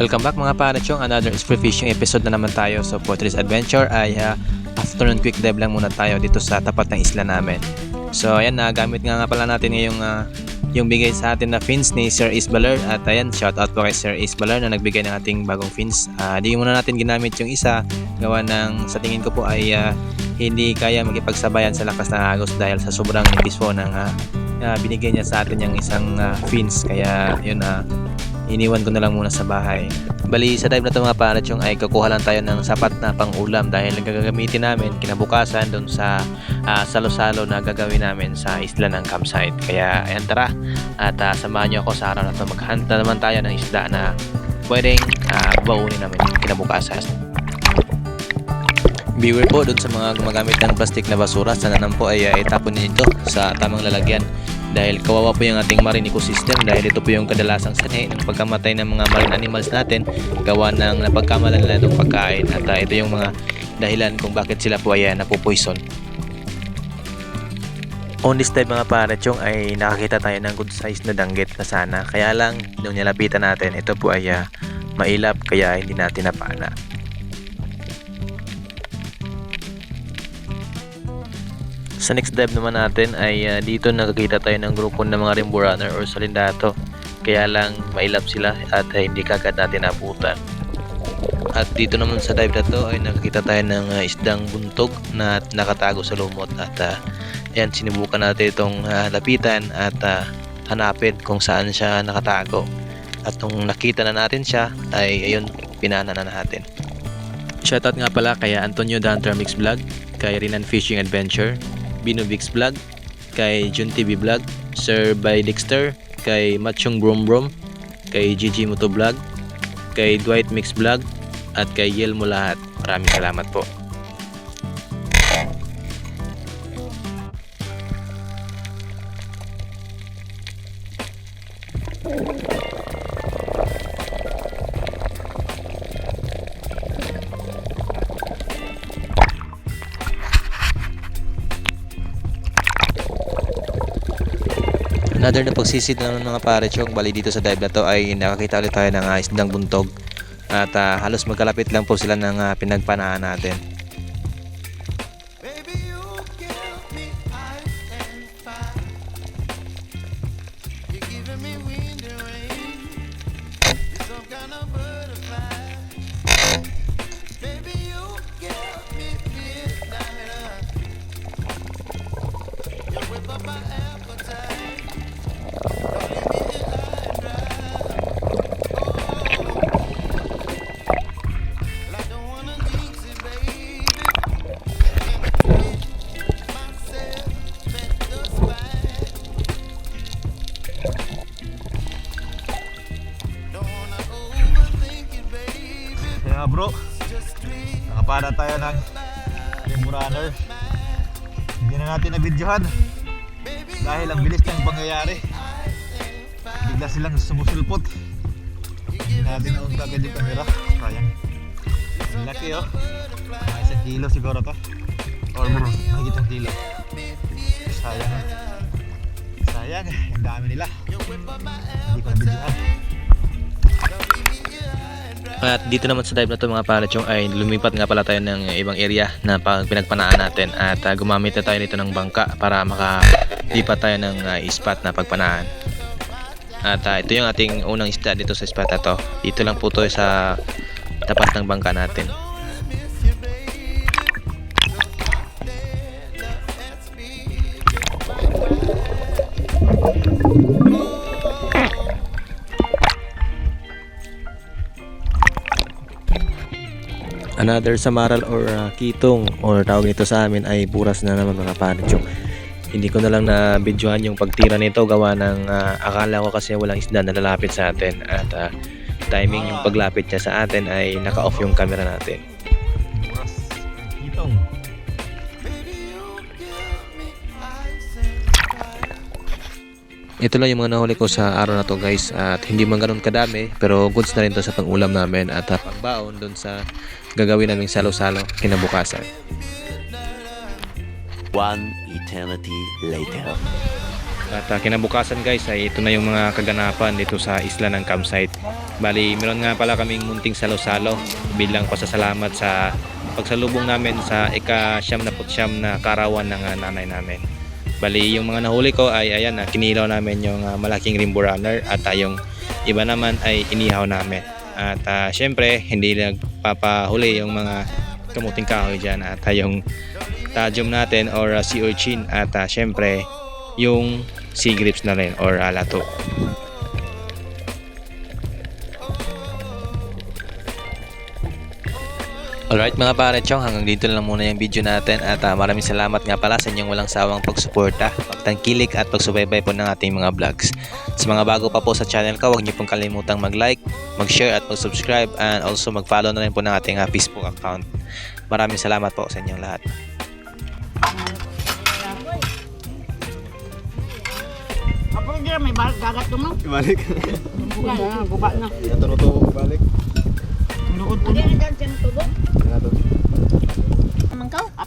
Welcome back mga parachong another free fishing episode na naman tayo. So for today's adventure ay ah, afternoon quick dive lang muna tayo dito sa tapat ng isla namin. So ayan na gamit nga nga pala natin ngayong ah, yung bigay sa atin na fins ni Sir Isbaler. At ayan shout out po kay Sir Isbaler na nagbigay ng ating bagong fins. Ah, di muna natin ginamit yung isa. Gawa ng sa tingin ko po ay ah, hindi kaya makipagsabayan sa lakas ng agos dahil sa sobrang nipis po ng ah, ah, binigay niya sa atin yung isang ah, fins. Kaya yun na iniwan ko na lang muna sa bahay. Bali, sa dive na ito mga panachong ay kukuha lang tayo ng sapat na pang-ulam dahil ang gagamitin namin kinabukasan doon sa ah, salo-salo na gagawin namin sa isla ng campsite. Kaya ayan tara at ah, samahan niyo ako sa araw na ito. Maghanta naman tayo ng isda na pwedeng uh, baunin namin kinabukasan. Beware po doon sa mga gumagamit ng plastic na basura. Sana naman po ay uh, itapon niyo ito sa tamang lalagyan. Dahil kawawa po yung ating marine ecosystem dahil ito po yung kadalasang sanhi ng pagkamatay ng mga marine animals natin gawa ng napagkamalan nila itong pagkain at uh, ito yung mga dahilan kung bakit sila po ay uh, napupoison. On this time mga parachong ay nakakita tayo ng good size na danggit na sana. Kaya lang nung nilapitan natin ito po ay uh, mailap kaya hindi natin napana. Sa next dive naman natin ay ah, dito nakakita tayo ng grupo ng mga rainbow runner or salindato. Kaya lang mailap sila at ah, hindi kagad natin abutan. At dito naman sa dive na to ay nakakita tayo ng ah, isdang buntog na nakatago sa lumot at ah, yan sinubukan natin itong ah, lapitan at ah, hanapin kung saan siya nakatago. At nung nakita na natin siya ay ayun pinana na natin. Shoutout nga pala kay Antonio Hunter Mix Vlog, kay Rinan Fishing Adventure, Bino Vix Vlog, kay Jun TV Vlog, Sir by Dexter, kay Machong Brom Brom, kay Gigi Moto Vlog, kay Dwight Mix Vlog, at kay Yelmo lahat. Maraming salamat po. Another na pagsisid na ng mga parechong bali dito sa dive na to ay nakakita ulit tayo ng uh, isdang buntog. At ah, halos magkalapit lang po sila ng ah, pinagpanaan natin. Baby, you give bro, nakapana tayo ng Rainbow Runner. Hindi na natin nabidyohan dahil ang bilis ng pangyayari. Bigla silang sumusulpot. Hindi natin naunta agad yung camera. Sayang. Ang laki oh. Mga isang kilo siguro to. Or mahigit ang kilo. Sayang. ah. Sayang. Ang dami nila. Hindi ko nabidyohan. At dito naman sa dive na to mga parechong ay lumipat nga pala tayo ng ibang area na pinagpanaan natin at ah, gumamit na tayo nito ng bangka para makalipat tayo ng ah, spot na pagpanaan. At ah, ito yung ating unang isda dito sa spot na to. Dito lang po to sa tapat ng bangka natin. Another samaral or uh, kitong or tawag nito sa amin ay buras na naman mga panchong. Hindi ko na lang na videohan yung pagtira nito gawa ng ah, akala ko kasi walang isda na lalapit sa atin at ah, timing yung paglapit niya sa atin ay naka-off yung camera natin. Ito lang yung mga nahuli ko sa araw na to guys at hindi man ganun kadami pero goods na rin to sa pang-ulam namin at uh, pangbaon dun sa gagawin naming salo-salo kinabukasan. One eternity later. At ah, kinabukasan guys ay ito na yung mga kaganapan dito sa isla ng campsite. Bali, meron nga pala kaming munting salo-salo bilang pasasalamat sa pagsalubong namin sa ika-siyam na putsyam na karawan ng ah, nanay namin. Bali, yung mga nahuli ko ay ayan na kinilaw namin yung ah, malaking rainbow runner at ah, yung iba naman ay inihaw namin. At ah, syempre, hindi nagpapahuli yung mga kamuting kahoy dyan at ah, yung tajom natin or ah, sea urchin at ah, syempre yung sea grapes na rin or ah, lato. Alright mga pare chong, hanggang dito lang muna yung video natin at ah, maraming salamat nga pala sa inyong walang sawang pagsuporta, pagtangkilik at pagsubaybay po ng ating mga vlogs. Sa mga bago pa po sa channel ko, huwag niyo pong kalimutang mag-like, mag-share at mag-subscribe and also mag-follow na rin po ng ating ah, Facebook account. Maraming salamat po sa inyong lahat. Apa dia may balik gagat tu mah? Balik. Bukan, ah, guba na. Ito na to balik.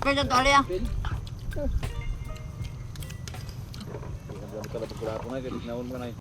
Lukod tu. Dia ada jam tubuh. Mengkau? Apa dia tu alia? Kalau berkurang-kurang, naon mo na